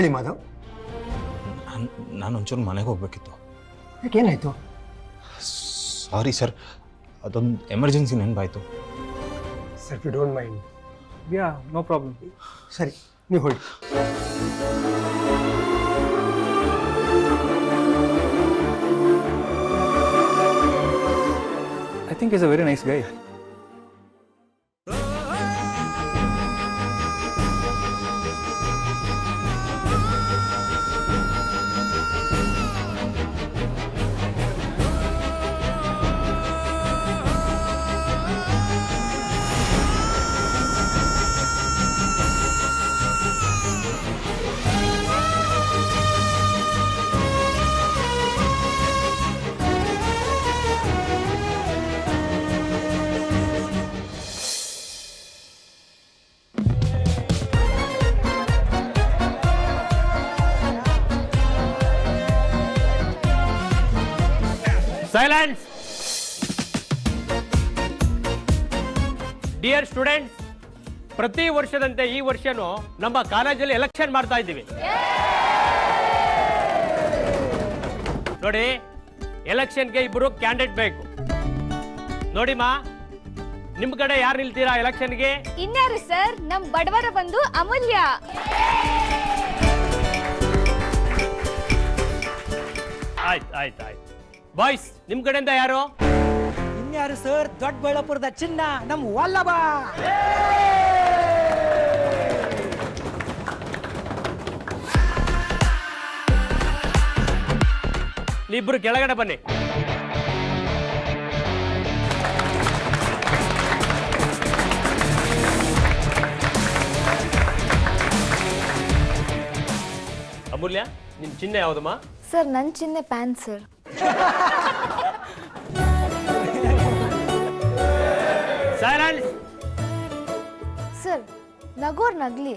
Sir ಹೇಳಿ ಮಾಧವ್ ನಾನು ನಾನು ಒಂಚೂರು ಮನೆಗೆ ಹೋಗ್ಬೇಕಿತ್ತು ಯಾಕೇನಾಯ್ತು ಸಾರಿ ಸರ್ ಅದೊಂದು ಎಮರ್ಜೆನ್ಸಿ ನೆನಪಾಯಿತು sir you don't mind yeah no problem ಸರಿ ನೀವು ಹೊಳ್ಳಿ I think is a very nice guy silence dear students ಪ್ರತಿ ವರ್ಷದಂತೆ ಈ ವರ್ಷನೂ ನಮ್ಮ ಕಾಲೇಜಲ್ಲಿ ಎಲೆಕ್ಷನ್ ಮಾಡ್ತಾ ಇದ್ದೀವಿ. ನೋಡಿ ಎಲೆಕ್ಷನ್ಗೆ ಇಬ್ಬರು ಕ್ಯಾಂಡಿಡೇಟ್ ಬೇಕು. ನೋಡಿಮ್ಮ ನಿಮ್ ಕಡೆ ಯಾರು ನಿಲ್ತೀರಾ ಎಲೆಕ್ಷನ್ಗೆ ಇನ್ಯಾರು ಸರ್? ನಮ್ ಬಡವರ ಬಂದು ಅಮೂಲ್ಯ. ಆಯ್ತು ಆಯ್ತು ಆಯ್ತು. ಬಾಯ್ಸ್ ನಿಮ್ ಕಡೆಯಿಂದ ಯಾರು? ಇನ್ಯಾರು ಸರ್? ದೊಡ್ಡಬಳ್ಳಾಪುರದ ಚಿನ್ನ ನಮ್ ವಲ್ಲಭ. ನೀವಿಬ್ರು ಕೆಳಗಡೆ ಬನ್ನಿ. ಅಮೂಲ್ಯ ನಿಮ್ ಚಿನ್ನ ಯಾವ್ದಮ್ಮ? ಸರ್ ನನ್ನ ಚಿನ್ನೆ ಪ್ಯಾನ್ ಸರ್. ಸೈಲೆನ್ಸ್ ಸರ್ ನಗೋರ್ ನಗ್ಲಿ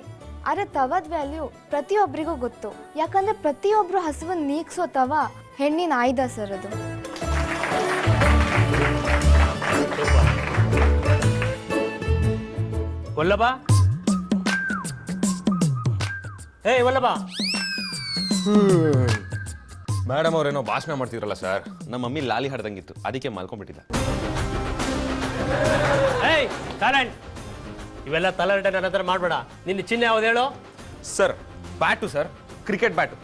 ಆದ್ರೆ ತವದ್ ವ್ಯಾಲ್ಯೂ ಪ್ರತಿಯೊಬ್ಬರಿಗೂ ಗೊತ್ತು. ಯಾಕಂದ್ರೆ ಪ್ರತಿಯೊಬ್ರು ಹಸುವನ್ ನೀಗ್ಸೋ ತವ ಹೆಣ್ಣಿನ ಆಯ್ದ ಸರ್ ಅದು. ಏ ವಲ್ಲಭ. ಮೇಡಮ್ ಅವ್ರೇನೋ ಭಾಷಣ ಮಾಡ್ತಿದ್ರಲ್ಲ ಸರ್? ನಮ್ಮ ಮಮ್ಮಿ ಲಾಲಿ ಹಾಡ್ದಂಗಿತ್ತು. ಅದಕ್ಕೆ ಮಲ್ಕೊಂಡ್ಬಿಟ್ಟಿದ್ದ. ಏಯ್ ಇವೆಲ್ಲ ತಲೆರಟೆ ನನ್ನ ಹತ್ರ ಮಾಡ್ಬೇಡ. ನಿನ್ನ ಚಿಹ್ನೆ ಯಾವ್ದು ಹೇಳು? Sir bat sir. Cricket bat.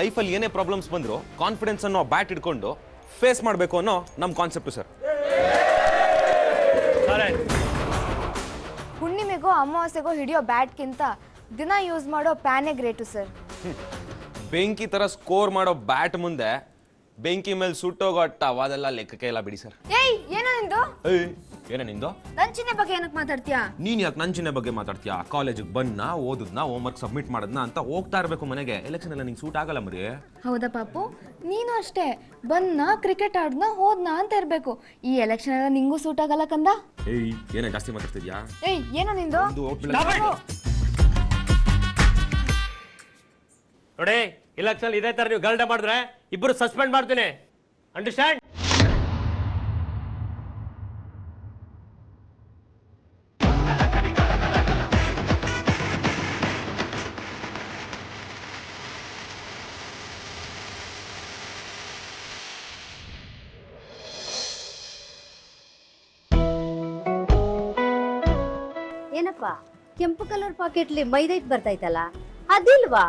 ಲೈಫಲ್ಲಿ ಏನೇ ಪ್ರಾಬ್ಲಮ್ಸ್ ಬಂದರೂ ಕಾನ್ಫಿಡೆನ್ಸ್ ಅನ್ನೋ ಬ್ಯಾಟ್ ಇಟ್ಕೊಂಡು ಫೇಸ್ ಮಾಡಬೇಕು ಅನ್ನೋ ನಮ್ಮ ಕಾನ್ಸೆಪ್ಟು ಸರ್. ಹುಣ್ಣಿಮೆಗೋ ಅಮಾವಾಸ್ಯೆಗೋ ಹಿಡಿಯೋ ಬ್ಯಾಟ್ಗಿಂತ ದಿನ ಯೂಸ್ ಮಾಡೋ ಪ್ಯಾನೇ ಗ್ರೇಟು ಸರ್. ಬೆಂಕಿ ತರ ಸ್ಕೋರ್ ಮಾಡೋ ಬ್ಯಾಟ್ ಮುಂದೆ ಬೆಂಕಿ ಮೇಲೆ ಸುಟ್ಟೋಗೋ ಅವಾದೆಲ್ಲ ಲೆಕ್ಕಕ್ಕೆ ಇಲ್ಲ ಬಿಡಿ ಸರ್. ಏಯ್ ಏನೋ ನಿಂದು? ಏಯ್ ಏನ ನಿಂದು? ನನ್ ಚಿಹ್ನೆ ಬಗ್ಗೆ ಏನಕ್ಕೆ ಮಾತಾಡ್ತೀಯಾ? ನೀನ್ ಯಾಕೆ ನನ್ನ ಚಿಹ್ನೆ ಬಗ್ಗೆ ಮಾತಾಡ್ತೀಯಾ? ಕಾಲೇಜಿಗೆ ಬಂದ್ನಾ ಓದದ್ನ ಹೋಮ್ವರ್ಕ್ ಸಬ್ಮಿಟ್ ಮಾಡದ್ನ ಅಂತ ಹೋಗ್ತಾ ಇರಬೇಕು ಮನೆಗೆ. ಎಲೆಕ್ಷನ್ ಎಲ್ಲ ನಿಂಗೆ ಸೂಟ್ ಆಗಲ್ಲ ಮರಿ ಹೌದಾ ಪಾಪು? ನೀನು ಅಷ್ಟೇ. ಬಂದ್ನ ಕ್ರಿಕೆಟ್ ಆಡ್ನ ಹೋದ್ನಾ ಅಂತ ಇರ್ಬೇಕು. ಈ ಎಲೆಕ್ಷನ್ ಎಲ್ಲ ನಿಂಗೂ ಸೂಟ್ ಆಗಲ್ಲ ಕಂದ? ಏಯ್ ಏನೇ ಜಾಸ್ತಿ ಮಾತಾಡ್ತಿದ್ಯಾ? ಏಯ್ ಏನೋ ನಿಂದು? ಒಂದು ನೋಡಿ ಇಲೆಕ್ಷನ್ ಇದೇ ತರ ನೀವು ಗಲ್ಡೆ ಮಾಡಿದ್ರೆ ಇಬ್ಬರು ಸಸ್ಪೆಂಡ್ ಮಾಡ್ತೀನಿ. ಅಂಡರ್ಸ್ಟ್ಯಾಂಡ್ ಏನಪ್ಪ, ಕೆಂಪು ಕಲರ್ ಪಾಕೆಟ್ಲಿ ಮೈದೈಟ್ ಬರ್ತೈತಲ್ಲ ಅದಿಲ್ವಾ?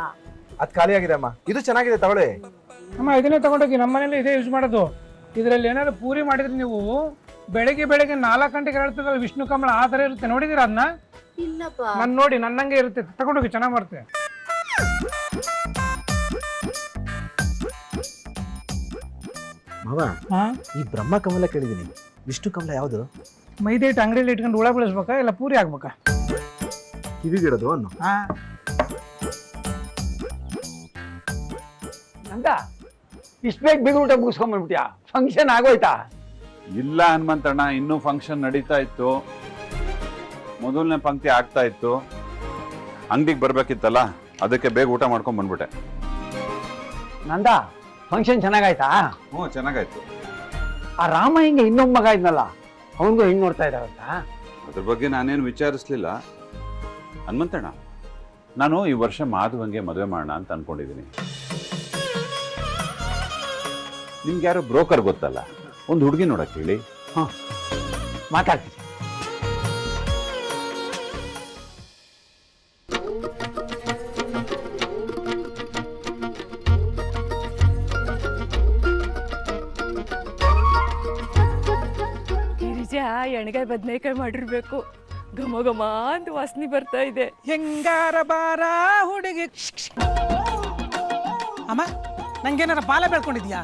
ಅದ್ ಖಾಲಿ ಆಗಿದೆ ಅಮ್ಮ. ಇದು ಚೆನ್ನಾಗಿದೆ ತಗೊಳ್ಳಿ. ಅಮ್ಮ ಇದನ್ನೇ ತಗೊಂಡೋಗಿ ನಮ್ಮ ಮನೇಲಿ ಇದೇ ಯೂಸ್ ಮಾಡೋದು. ಇದರಲ್ಲಿ ಏನಾದ್ರು ಪೂರಿ ಮಾಡಿದ್ರೆ ನೀವು ಬೆಳಗ್ಗೆ ಬೆಳಗ್ಗೆ ನಾಲ್ಕು ಗಂಟೆಗೆ ಹೇಳ್ತದಲ್ಲ ವಿಷ್ಣು ಕಮಲ ಆ ಥರ ಇರುತ್ತೆ. ನೋಡಿದಿರ ಅದನ್ನ ಇಲ್ಲಪ್ಪ. ನಾನು ನೋಡಿ ನನ್ನಂಗೆ ಇರುತ್ತೆ. ತಗೊಂಡೋಗಿ ಚೆನ್ನಾಗಿ ಬರುತ್ತೆ ಮಾವ ಹಾ? ಈ ಬ್ರಹ್ಮ ಕಮಲ ಕೇಳಿದೀನಿ ವಿಷ್ಣು ಕಮಲ ಯಾವ್ದು? ಮೈದಾ ಹಿಟ್ಟು ಅಂಗಡಿಯಲ್ಲಿ ಇಟ್ಕೊಂಡು ಹುಳ ಬೆಳೆಸ್ಬೇಕಾ? ಇಲ್ಲ ಪೂರಿ ಆಗ್ಬೇಕಾ ಕಿವಿಗಿಡೋದು ಅನ್ನು. ಹಾ. ನಂದ ಇಷ್ಟು ಬೇಗ ಬೀಗ ಊಟ ಮುಗಿಸ್ಕೊಂಡ್ಬಿಟ್ಯಾ ಫಂಕ್ಷನ್ ಆಗೋಯ್ತಾ? ಇಲ್ಲ ಹನುಮಂತಣ್ಣ ಇನ್ನೂ ಫಂಕ್ಷನ್ ನಡೀತಾ ಇತ್ತು. ಮೊದಲನೇ ಪಂಕ್ತಿ ಆಗ್ತಾ ಇತ್ತು. ಅಂಗಡಿಗೆ ಬರ್ಬೇಕಿತ್ತಲ್ಲ ಅದಕ್ಕೆ ಬೇಗ ಊಟ ಮಾಡ್ಕೊಂಡ್ ಬಂದ್ಬಿಟ್ಟೆ. ನಂದ ಫಂಕ್ಷನ್ ಚೆನ್ನಾಗಾಯ್ತಾ? ಹ್ಞೂ ಚೆನ್ನಾಗಾಯ್ತು. ಆ ರಾಮ ಹಿಂಗೆ ಇನ್ನೊಬ್ಬ ಮಗ ಇದ್ನಲ್ಲ ಅವನಿಗೂ ಹೆಂಗ್ ನೋಡ್ತಾ ಇದ್ದಾವಂತ ಅದ್ರ ಬಗ್ಗೆ ನಾನೇನು ವಿಚಾರಿಸ್ಲಿಲ್ಲ. ಹನುಮಂತಣ್ಣ ನಾನು ಈ ವರ್ಷ ಮಾಧವಂಗೆ ಮದುವೆ ಮಾಡೋಣ ಅಂತ ಅನ್ಕೊಂಡಿದ್ದೀನಿ ನಿಮ್ಗೆ ಯಾರು ಬ್ರೋಕರ್ ಗೊತ್ತಲ್ಲ? ಒಂದು ಹುಡುಗಿ ನೋಡಕ್ ಹೇಳಿ. ಮಾತಾಡ್ತೀನಿ. ಗಿರಿಜಾ ಎಣ್ಗಾಯಿ ಬದನೇಕಾಯಿ ಮಾಡಿರ್ಬೇಕು. ಘಮ ಘಮ ಅಂತ ವಾಸನೆ ಬರ್ತಾ ಇದೆ. ಹೆಂಗಾರ ಬಾರ ಹುಡುಗಿ. ಅಮ್ಮ ನಂಗೇನಾರ ಬಾಲ ಬೆಳ್ಕೊಂಡಿದ್ಯಾ?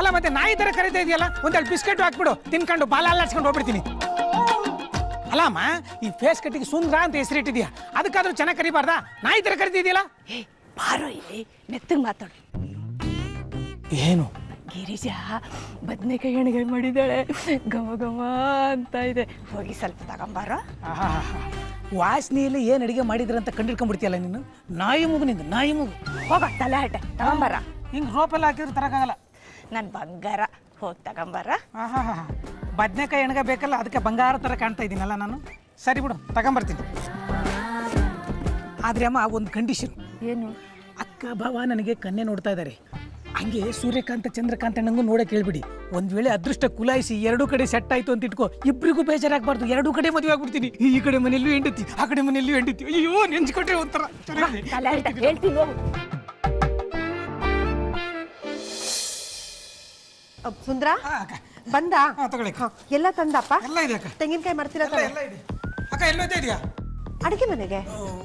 ಅಲ್ಲ ಮತ್ತೆ ನಾಯಿ ತರ ಕರೀತಾ ಇದೆಯಲ್ಲ? ಒಂದೆರಡು ಬಿಸ್ಕೆಟ್ ಹಾಕ್ಬಿಡು. ತಿನ್ಕೊಂಡು ಬಾಲ ಅಲ್ಲಾಡ್ಸ್ಕೊಂಡು ಹೋಗ್ಬಿಡ್ತೀನಿ. ಅಲ್ಲಮ್ಮ ಈ ಫೇಸ್ ಕಟ್ಟಿಗೆ ಸುಂದ್ರ ಅಂತ ಹೆಸರಿಟ್ಟಿದ್ಯಾ. ಅದಕ್ಕಾದ್ರೂ ಚೆನ್ನಾಗಿ ಕರಿಬಾರ್ದಾ? ನಾಯಿ ತರ ಕರಿತಿದ್ಯಲ್ಲ ಬಾರೋ ಇಲ್ಲಿ. ಮೆತ್ತಗೆ ಮಾತಾಡು. ಏನು? ಗಿರಿಜಾ ಬದನೆಕಾಯಿ ಎಣ್ಗಾಯಿ ಮಾಡಿದಾಳೆ ಘಮ ಘಮ ಅಂತ ಇದೆ. ಹೋಗಿ ಸ್ವಲ್ಪ ತಗೊಂಬಾರೋ ವಾಸನೆಯಲ್ಲಿ ಏನು ಅಡಿಗೆ ಮಾಡಿದ್ರಂತ ಕಂಡಿಡ್ಕೊಂಡ್ಬಿಡ್ತೀಯಲ್ಲ ನೀನು? ನಾಯಿ ಮುಗು ನಿಂದು ನಾಯಿ ಮುಗು. ಹೋಗ ತಲೆ ಹಟ್ಟೆ ತಗೊಂಬಾರ ಹಿಂಗೆ ರೋಪೆಲ್ಲ ಹಾಕಿದ್ರೆ ತರಕಾಗಲ್ಲ. ನನ್ನ ಬಂಗಾರ. ಹೋಗಿ ತಗೊಂಬಾರ. ಬದ್ನೆಕಾಯಿ ಎಣ್ಗ ಬೇಕಲ್ಲ ಅದಕ್ಕೆ ಬಂಗಾರ ಥರ ಕಾಣ್ತಾ ಇದ್ದೀನಲ್ಲ ನಾನು. ಸರಿ ಬಿಡು ತಗೊಂಬರ್ತೀನಿ. ಆದ್ರೆ ಅಮ್ಮ ಒಂದು ಕಂಡೀಷನ್. ಏನು? ಅಕ್ಕ ಭಾವ ನನಗೆ ಕನ್ನೆ ನೋಡ್ತಾ ಇದ್ದಾರೆ ಹಂಗೆ ಸೂರ್ಯಕಾಂತ ಚಂದ್ರಕಾಂತ ಅಣ್ಣಂಗೂ ನೋಡಕ್ ಹೇಳ್ಬಿಡಿ ಒಂದು ವೇಳೆ ಅದೃಷ್ಟ ಕುಲಾಯಿಸಿ ಎರಡೂ ಕಡೆ ಸೆಟ್ ಆಯ್ತು ಅಂತ ಇಟ್ಕೋ ಇಬ್ರಿಗೂ ಬೇಜಾರಾಗಬಾರ್ದು. ಎರಡೂ ಕಡೆ ಮದುವೆ ಆಗ್ಬಿಡ್ತೀನಿ. ಈ ಕಡೆ ಮನೆಯಲ್ಲೂ ಹೆಂಡತಿ ಆ ಕಡೆ ಮನೆಯಲ್ಲೂ ಹೆಂಡತಿ. ಅಯ್ಯೋ ನೆಂಚ್ಕೊಟ್ರೆ ಒಂಥರ. ಹೇಳ್ತೀನಿ ಸುಂದ್ರ? ಆ, ಅಕ್ಕ. ಬಂದ? ಹಾ, ತಗೊಳ್ಳಿ. ಎಲ್ಲ ತಂದಪ್ಪ? ಎಲ್ಲ ಇದೆ ಅಕ್ಕ. ತೆಂಗಿನಕಾಯಿ ಮಾಡ್ತೀರಾ ಎಲ್ಲ ಎಲ್ಲ ಇದೆ. ಅಕ್ಕ ಎಲ್ಲ ಇದೆ ಇದೆಯಾ? ಅಡಿಗೆ ಮನೆಗೆ?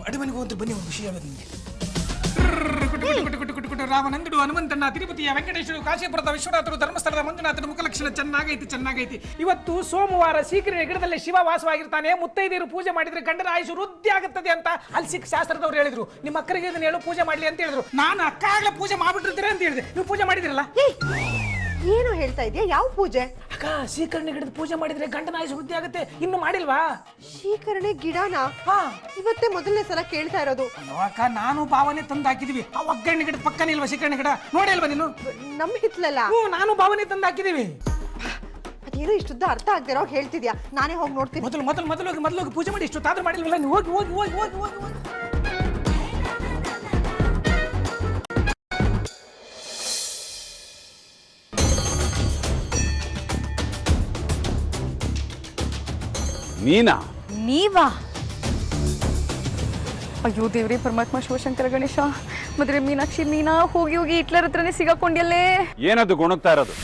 ಅಡಿ ಮನೆಗೆ ಬನ್ನಿ ಒಂದು ವಿಷಯ ನಿಮಗೆ ರಾಮನಂದುಡು ಹನುಮಂತಣ್ಣ ತಿರುಪತಿಯ ವೆಂಕಟೇಶ್ವರ ಕಾಶೀಪುರದ ವಿಶ್ವನಾಥರು ಧರ್ಮಸ್ಥಳದ ಮಂಜುನಾಥನ ಮುಖಲಕ್ಷಣ ಚೆನ್ನಾಗೈತಿ ಚೆನ್ನಾಗೈತಿ. ಇವತ್ತು ಸೋಮವಾರ ಸೀಕ್ರೆ ಗಿಡದಲ್ಲಿ ಶಿವ ವಾಸವಾಗಿರ್ತಾನೆ. ಮುತ್ತೈದೆಯರು ಪೂಜೆ ಮಾಡಿದ್ರೆ ಗಂಡನ ಆಯುಷು ವೃದ್ಧಿ ಆಗುತ್ತದೆ ಅಂತ ಅಲ್ಲಿ ಸಿಕ್ ಶಾಸ್ತ್ರದವ್ರು ಹೇಳಿದ್ರು. ನಿಮ್ಮ ಅಕ್ಕರಿಗೆ ಇದನ್ನ ಹೇಳು ಪೂಜೆ ಮಾಡ್ಲಿ ಅಂತ ಹೇಳಿದ್ರು. ನಾನು ಅಕ್ಕ ಆಗ್ಲೇ ಪೂಜೆ ಮಾಡ್ಬಿಟ್ಟಿರ್ತೀರ ಅಂತ ಹೇಳಿದೆ. ನೀವು ಪೂಜೆ ಮಾಡಿದಿರಲ್ಲ? ಏನು ಹೇಳ್ತಾ ಇದೆಯಾ? ಯಾವ ಪೂಜೆ? ಅಕ್ಕ ಶೀಕರಣೆ ಗಿಡದ ಪೂಜೆ ಮಾಡಿದ್ರೆ ಗಂಡನ ಆಯುಷ್ ವೃದ್ಧಿ ಆಗುತ್ತೆ. ಇನ್ನು ಮಾಡಿಲ್ವಾ? ಶೀಕರಣೆ ಗಿಡನ? ಹಾ. ಇವತ್ತೇ ಮೊದಲನೇ ಸಲ ಕೇಳ್ತಾ ಇರೋದು. ಅಯ್ಯೋ ಅಕ್ಕ ನಾನು ಭಾವನೆ ತಂದು ಹಾಕಿದೀವಿ ಆ ಒಗ್ಗರಣೆ ಗಿಡದ ಪಕ್ಕನೇ ಇಲ್ವಾ ಶೀಕರಣೆ ಗಿಡ? ನೋಡಿ ಅಲ್ವಾ ನೀನು? ನಮ್ ಹಿತ್ಲಲ್ಲ. ಹ್ಞೂ ನಾನು ಭಾವನೆ ತಂದು ಹಾಕಿದೀವಿ ಅದೇನು ಇಷ್ಟುದ್ದ ಅರ್ಥ ಆಗ್ದಿರೋ ಹೇಳ್ತಿದ್ಯಾ? ನಾನೇ ಹೋಗಿ ನೋಡ್ತೀನಿ. ಮೊದಲು ಮೊದಲು ಮೊದಲು ಹೋಗಿ ಮೊದಲು ಹೋಗಿ ಪೂಜೆ ಮಾಡಿ ಇಷ್ಟೊತ್ತಾದ್ರೂ ಮಾಡಿಲ್ವಲ್ಲ? ನೀವು ಹೋಗಿ ಹೋಗಿ ಹೋಗಿ ಹೋಗಿ ಹೋಗಿ ಹೋಗಿ. ನೀನಾ? ನೀವಾ? ಅಯ್ಯೋ ದೇವ್ರಿ ಪರಮಾತ್ಮ ಶಿವಶಂಕರ ಗಣೇಶ ಮದ್ರೆ ಮೀನಾಕ್ಷಿ ಮೀನಾ ಹೋಗಿ ಹೋಗಿ ಹಿಟ್ಲರ್ ಹತ್ರನೇ ಸಿಗಾಕೊಂಡ್ಯಲ್ಲೇ? ಏನದು ಗೊಣಗ್ತಾ ಇರೋದು?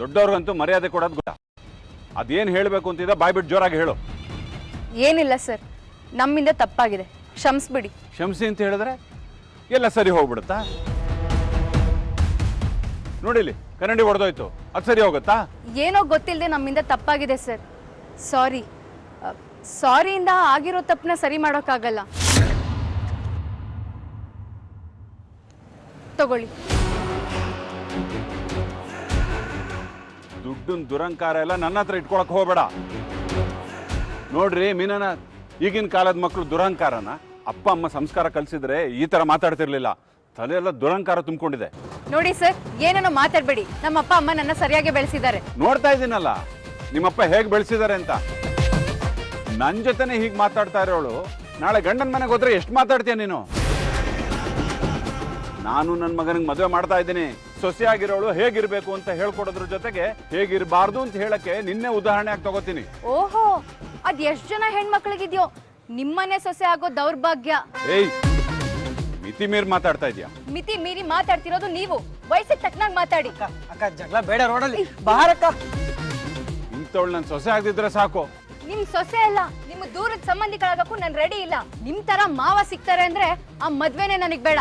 ದೊಡ್ಡವ್ರಿಗಂತೂ ಮರ್ಯಾದೆ ಕೊಡೋದು ಗೊತ್ತ? ಅದೇನು ಹೇಳಬೇಕು ಅಂತಿದ್ದ ಬಾಯ್ಬಿಟ್ಟು ಜೋರಾಗಿ ಹೇಳು. ಏನಿಲ್ಲ ಸರ್ ನಮ್ಮಿಂದ ತಪ್ಪಾಗಿದೆ. ಕ್ಷಮಿಸ್ಬಿಡಿ. ಕ್ಷಮಿಸಿ ಅಂತ ಹೇಳಿದ್ರೆ? ಎಲ್ಲ ಸರಿ ಹೋಗ್ಬಿಡುತ್ತಾ? ನೋಡಿಲಿ ಕನ್ನಡಿ ಹೊಡೆದೋಯ್ತು ಅದು ಸರಿ ಹೋಗುತ್ತಾ? ಏನೋ ಗೊತ್ತಿಲ್ಲದೆ ನಮ್ಮಿಂದ ತಪ್ಪಾಗಿದೆ ಸರ್. ಸಾರಿ. ಸಾರಿಯಿಂದ ಆಗಿರೋ ತಪ್ಪನ್ನ ಸರಿ ಮಾಡೋಕ್ಕಾಗಲ್ಲ. ತಗೊಳ್ಳಿ. ದುಡ್ಡಿನ ದುರಂಕಾರ ಎಲ್ಲ ನನ್ನ ಹತ್ರ ಇಟ್ಕೊಳಕ್ ಹೋಗ್ಬೇಡ. ನೋಡ್ರಿ ಮೀನನ ಈಗಿನ ಕಾಲದ ಮಕ್ಕಳು ದುರಂಕಾರನ ಅಪ್ಪ ಅಮ್ಮ ಸಂಸ್ಕಾರ ಕಲಿಸಿದ್ರೆ ಈ ತರ ಮಾತಾಡ್ತಿರ್ಲಿಲ್ಲ. ತಲೆ ಎಲ್ಲ ದುರಂಕಾರ ತುಂಬಿಕೊಂಡಿದೆ. ನೋಡಿ ಸರ್ ಏನೇನೋ ಮಾತಾಡಬೇಡಿ. ನಮ್ಮ ಅಪ್ಪ ಅಮ್ಮ ನನ್ನ ಸರಿಯಾಗಿ ಬೆಳೆಸಿದ್ದಾರೆ. ನೋಡ್ತಾ ಇದ್ದೀನಲ್ಲ ನಿಮ್ಮಪ್ಪ ಹೇಗೆ ಬೆಳೆಸಿದ್ದಾರೆ ಅಂತ. ನನ್ನ ಜೊತೆನೆ ಹೀಗೆ ಮಾತಾಡ್ತಾ ಇರೋಳು. ನಾಳೆ ಗಂಡನ ಮನೆಗೆ ಹೋದ್ರೆ ಎಷ್ಟು ಮಾತಾಡ್ತೀಯ ನೀನು? ನಾನು ನನ್ನ ಮಗನಿಗೆ ಮದುವೆ ಮಾಡ್ತಾ ಇದ್ದೀನಿ. ಸೊಸೆಯಾಗಿರೋಳು ಹೇಗಿರ್ಬೇಕು ಅಂತ ಹೇಳ್ಕೊಡೋದ್ರ ಜೊತೆಗೆ ಹೇಗಿರಬಾರ್ದು ಅಂತ ಹೇಳಕ್ಕೆ ನಿನ್ನೆ ಉದಾಹರಣೆ ಆಗಿ ತಗೋತೀನಿ. ಓಹೋ ಅದ್ ಎಷ್ಟ್ ಜನ ಹೆಣ್ಮಕ್ಳಿಗಿದ್ಯೋ. ನಿಮ್ಮನೆ ಸೊಸೆ ಆಗೋ ದೌರ್ಭಾಗ್ಯ. ಏಯ್ ಮಿತಿ ಮೀರ್ ಮಾತಾಡ್ತಾ ಇದೀಯಾ? ಮಿತಿ ಮೀರಿ ಮಾತಾಡ್ತಿರೋದು ನೀವು. ವಯಸ್ಸಿಗೆ ತಕ್ಕನಾಗ್ ಮಾತಾಡಿ. ಅಕ್ಕ ಜಗಳ ಬೇಡ ರೋಡಲ್ಲಿ. ಬಾರಕ್ಕ ಇಂಥವಳು ನನ್ನ ಸೊಸೆ ಆಗದಿದ್ರೆ ಸಾಕು. ನಿಮ್ ಸೊಸೆ ಅಲ್ಲ ನಿಮ್ಮ ದೂರದ ಸಂಬಂಧಿಗಳಾಗಕ್ಕೂ ನಾನು ರೆಡಿ ಇಲ್ಲ. ನಿಮ್ ತರ ಮಾವ ಸಿಗ್ತಾರೆ ಅಂದ್ರೆ ಆ ಮದ್ವೆನೆ ನನಗ್ ಬೇಡ.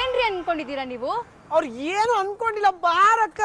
ಏನ್ರಿ ಅನ್ಕೊಂಡಿದೀರಾ ನೀವು? ಅವ್ರು ಏನು ಅನ್ಕೊಂಡಿಲ್ಲ ಬಾರಕ್ಕ.